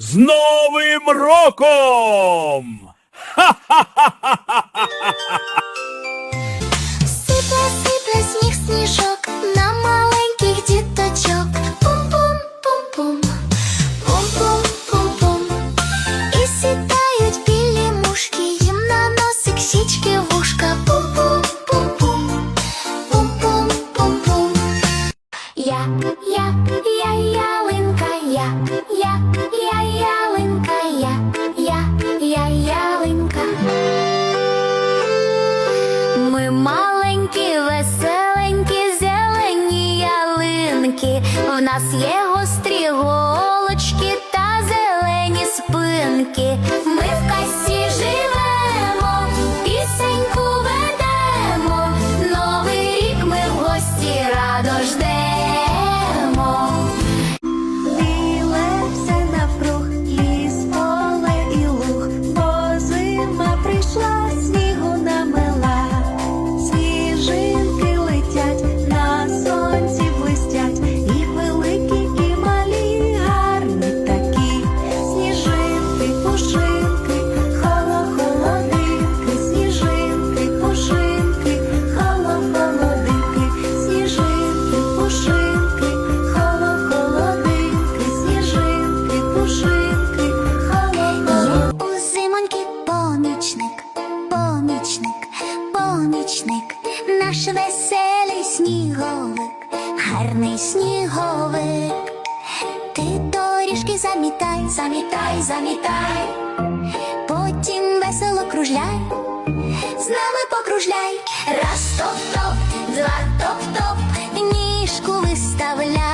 З Новим роком! Сипле, сипле сніг, сніжок на маленьких діточок. Пум-пум, пум-пум, пум-пум, пум-пум. І сідають білі мушки, їм на носик щічки вушка. Пум-пум, пум-пум, пум-пум, пум-пум. Я, я, я ялинки. В нас є гострі голочки та зелені спинки. Сніговик, гарний сніговик. Ти доріжки замітай, замітай, замітай, потім весело кружляй, з нами покружляй, раз топ-топ, два топ-топ, ніжку виставляєм,